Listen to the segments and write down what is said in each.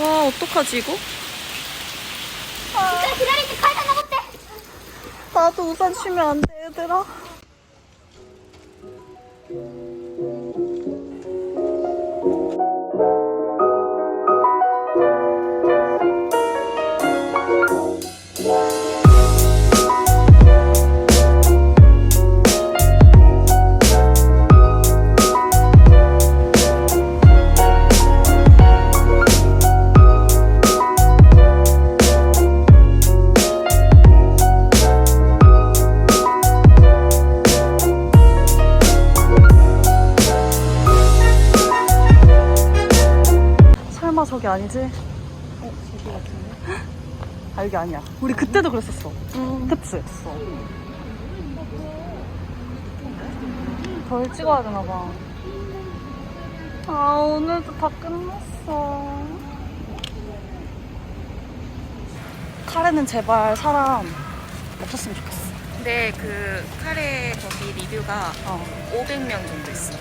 와 어떡하지 이거? 진짜 기다리지 칼다 나갔대. 나도 우산 치면 안 돼 얘들아. 그때도 그랬었어. 그치? 덜 찍어야 되나 봐. 아 오늘도 다 끝났어. 카레는 제발 사람 없었으면 좋겠어. 근데 그 카레 거기 리뷰가 어. 500명 정도 있어.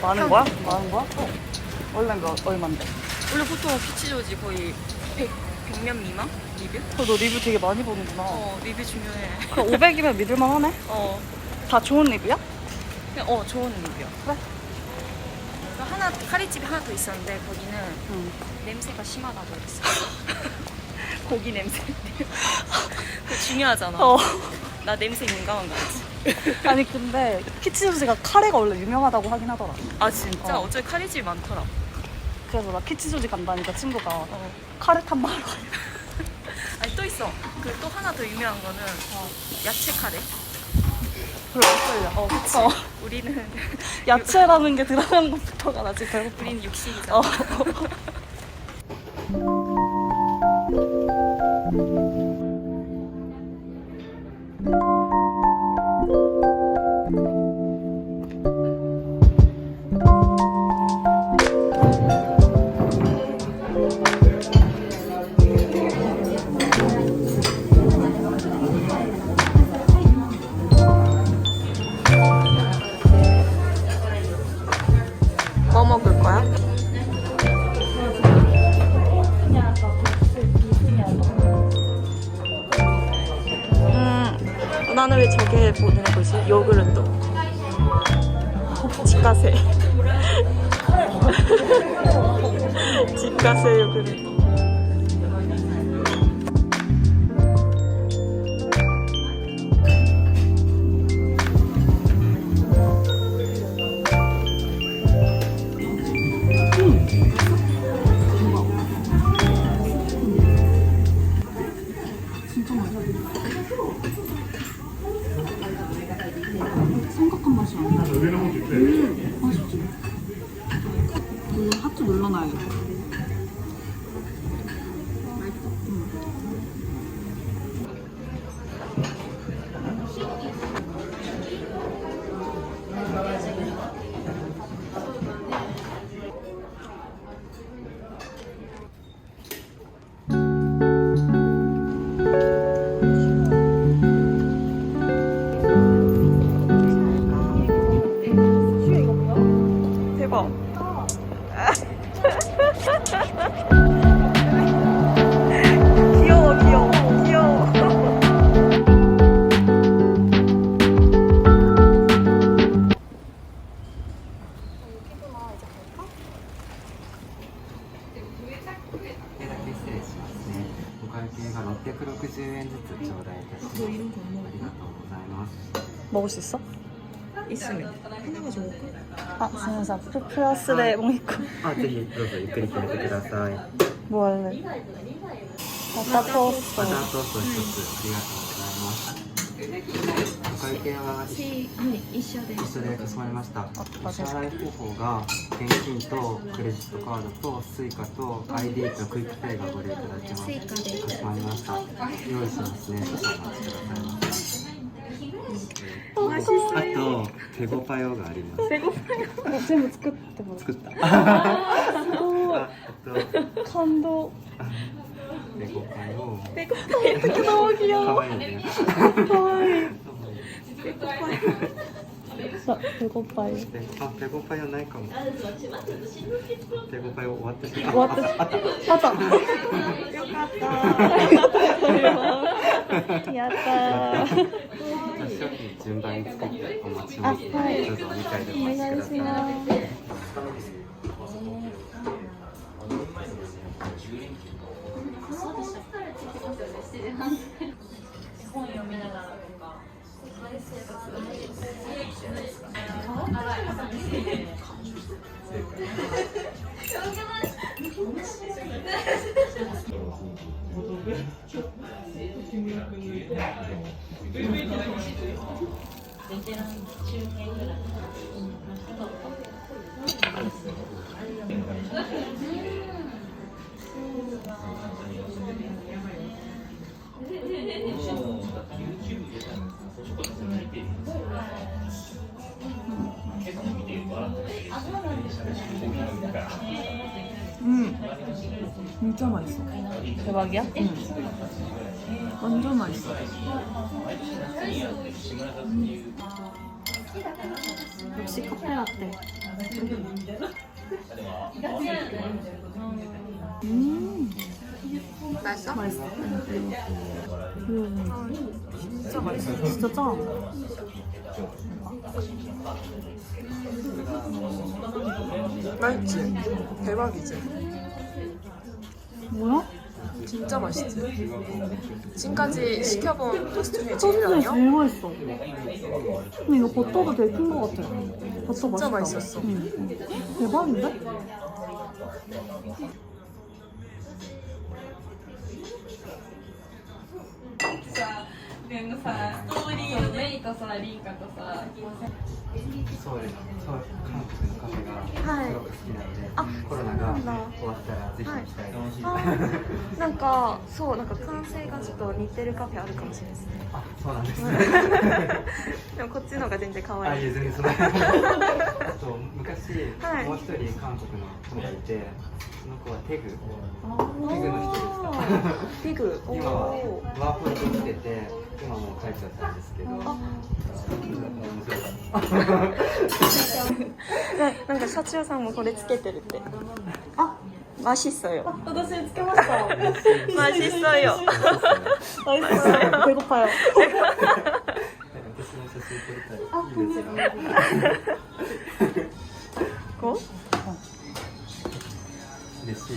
많은 거야? 많은 거야? 어. 원래 몇 얼만데? 원래 보통 피치조지 거의 100, 100명 미만 리뷰? 어, 너 리뷰 되게 많이 보는구나. 어 리뷰 중요해. 그럼 500이면 믿을만 하네? 어 다 좋은 리뷰야? 그냥 어 좋은 리뷰야. 그래. 또 하나 카레집이 하나 더 있었는데 거기는 응. 냄새가 심하다고 그랬어. 고기 냄새. 그 중요하잖아. 어. 나 냄새 민감한 거 알지? 아니 근데 키치조지가 카레가 원래 유명하다고 하긴 하더라. 아 진짜 어. 어. 제 카레집 많더라. 그래서 나 키치조지 간다니까 친구가 어. 카레 탐방하러 가요. 있어. 그또 하나 더 유명한 거는 어. 야채 카레. 끌려. 어 그치. 어. 우리는 야채라는 게 들어간 것부터가 나 지금 배고파. 우리는 육식이잖아. 어. 집 가세 요구르트. 생각한 맛이 안 나. が660円ずつ頂戴いたします。ありがとうございます。 먹을 수 있어? 있으면. 아, 진짜 플- 플러스에 뭐 있고. あ、ぜひどうぞゆっくり決めてください。 뭐 할래? 바타 토스트. バタートースト一つありがとうございます。 会計は一緒で一緒でかしこまりましたお支払い方法が現金とクレジットカードとスイカと ID とクイックペイがご利用いただきますスイカでかしこまりました用意しますね少々お待ちくださいあと手ごパヨがあります。手ごパヨ全部作っても作った。すごい。感動。手ごパヨ。手ごパヨ。可愛い。可愛い。さ、ペコパイ。あ、ペコパイはないかも。ペコパイ終わってしまった。った。あった。よかった。ありがとうございます。やった。順番に作ってお待ちます。はい。どうぞお願いします。本読みながら。ベテラン中堅ぐらい。 진짜 맛있어. 대박이야? 완전 맛있어. 역시 카페 라떼. 음. 맛있어? 맛있어. 음. 진짜 맛있어. 진짜 짱. 맛있지? 대박이지? 뭐야? 진짜 맛있지? 지금까지 시켜본 토스트 중에 제일 소스가 아니야? 제일 맛있어. 근데 이거 버터도 되게 큰 거 같아. 버터 진짜. 맛있었어. 응. 대박인데? そうです。そう韓国のカフェがすごく好きなんで、はいコロナが終わったらぜひ行きたい。です。はいなんかそうなんか完成がちょっと似てるカフェあるかもしれないです。ねあ、そうなんです。ね。でもこっちの方が全然可、愛いあいえ全然その。あと昔、はいもう一人韓国の友がいて、その子はテグ、テグの人でした。ピグ今はワーポリントてて今もう書ちゃったんですけど。ななんか社長さんもこれつけてるって。あ。マシソよ。私つけました。マシソよ。マシよペコパよ私の写真撮たあ、いいですこう？嬉しい。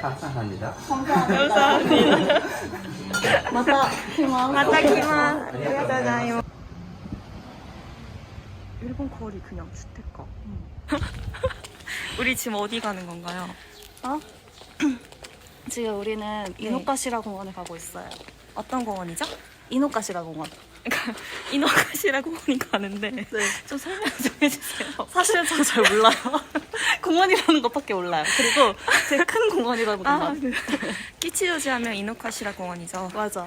감사합니다. 감사합니다 마타 키마. 마타 키만 안녕하세요 일본 거리 그냥 주택가 우리 지금 어디 가는 건가요? 어? 지금 우리는 이노카시라 공원에 가고 있어요. 어떤 공원이죠? 이노카시라 공원. 그러니까 이노카시라 공원이 가는데 네. 좀 설명 좀 해주세요 사실 저 잘 몰라요. 공원이라는 것밖에 몰라요. 그리고 되게 큰 공원이라는 아, 것만. 네. 끼치요지 하면 이노카시라 공원이죠 맞아.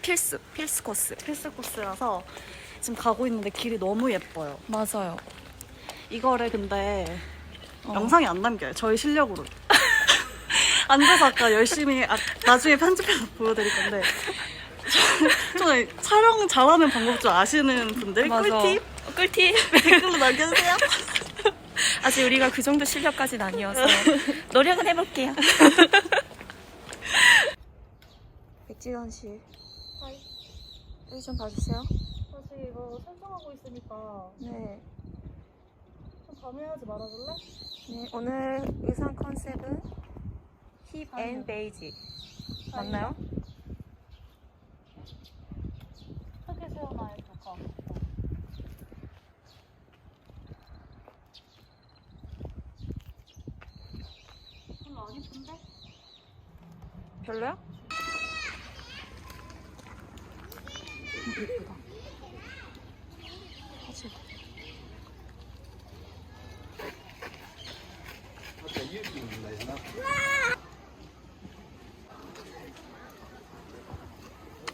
필수 필수 코스 필수 코스라서 지금 가고 있는데 길이 너무 예뻐요. 맞아요 이거를 근데 어. 영상에 안 남겨요. 저희 실력으로. 앉아서 아까 열심히 아, 나중에 편집해서 보여드릴 건데 저- 저는 촬영 잘하는 방법 좀 아시는 분들 맞아. 꿀팁 꿀팁 댓글로 남겨주세요. 아직 우리가 그 정도 실력까지는 아니어서 노력은 해볼게요. 백지현 씨. 여기 좀 봐주세요. 사실 이거 설정하고 있으니까 네. 좀 밤에하지 말아줄래? 네. 오늘 의상 컨셉은 힙 앤 베이지. 맞나요? 크게 같고. 별로 안 이쁜데? 별로야? 예쁘다. 사실.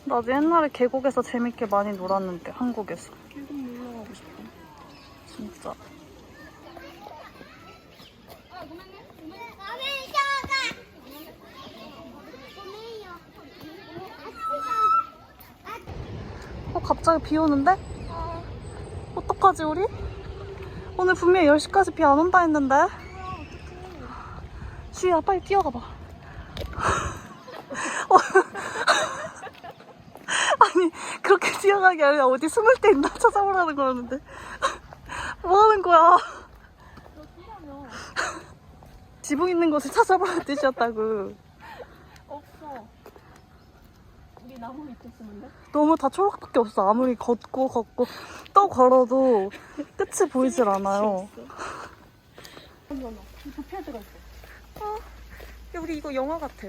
나도 옛날에 계곡에서 재밌게 많이 놀았는데 한국에서. 계곡 놀러 가고 싶어. 진짜. 어 갑자기 비 오는데? 어떡해. 어떡하지 우리? 오늘 분명히 10시까지 비 안 온다 했는데 주희야 빨리 뛰어가 봐 어. 아니 뛰어가기 아니라 어디 숨을 데 있나 찾아보라는 거였는데 뭐 하는 거야 지붕 있는 곳을 찾아보라는 뜻이었다고 없어. 우리 나무 밑에 쓰는데? 너무 다 초록밖에 없어. 아무리 걷고 걷고 또 걸어도 끝이 보이질 않아요. 야, 우리 이거 영화 같아.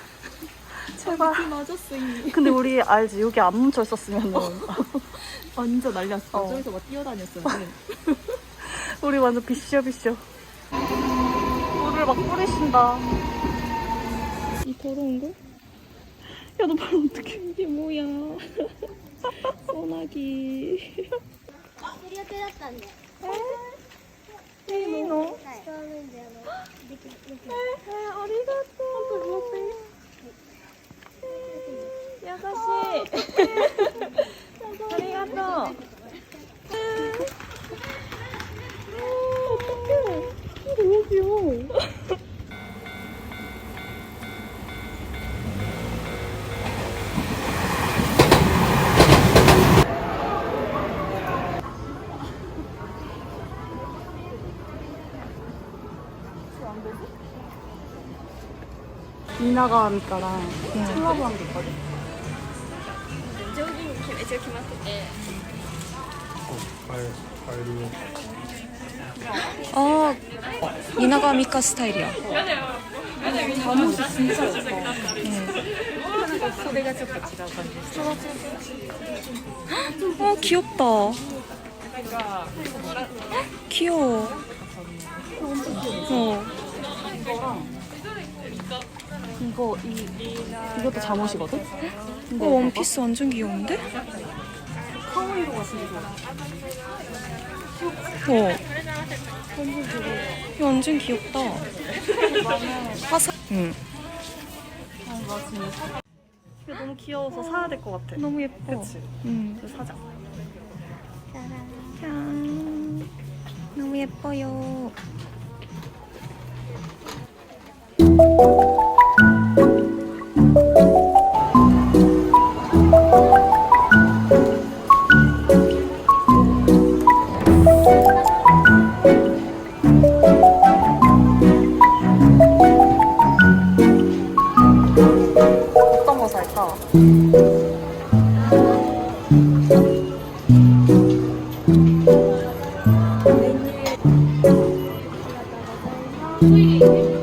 제발. 맞았어 근데 우리 알지 여기 안 뭉쳐 있었으면 완전 날렸어. 저기서 막 뛰어다녔어. 우리 완전 비쇼 비쇼. 물을 막 뿌리신다. 이 더러운 거? 야 너 발 어떻게? 이게 뭐야? 소나기. 들렸다 네. 에? 에? 너? 에이, 어리가또. ありがとう。너무 귀여워. 이나가니까랑 콜라보한 게 있거든. 아, 이나가 미카 스타일이야. 잠옷이 진짜 예뻐. 아, 귀엽다. 귀여워. 어. 이거 이 이것도 잠옷이거든. 어, 원피스 완전 귀여운데? 카오이로가 진짜 좋아. 어. 이거 완전 귀엽다. 화사. 응. 이거 너무 귀여워서 사야 될 것 같아. 너무 예뻐. 그치? 응. 그래서 사자. 짠. 너무 예뻐요. Thank you.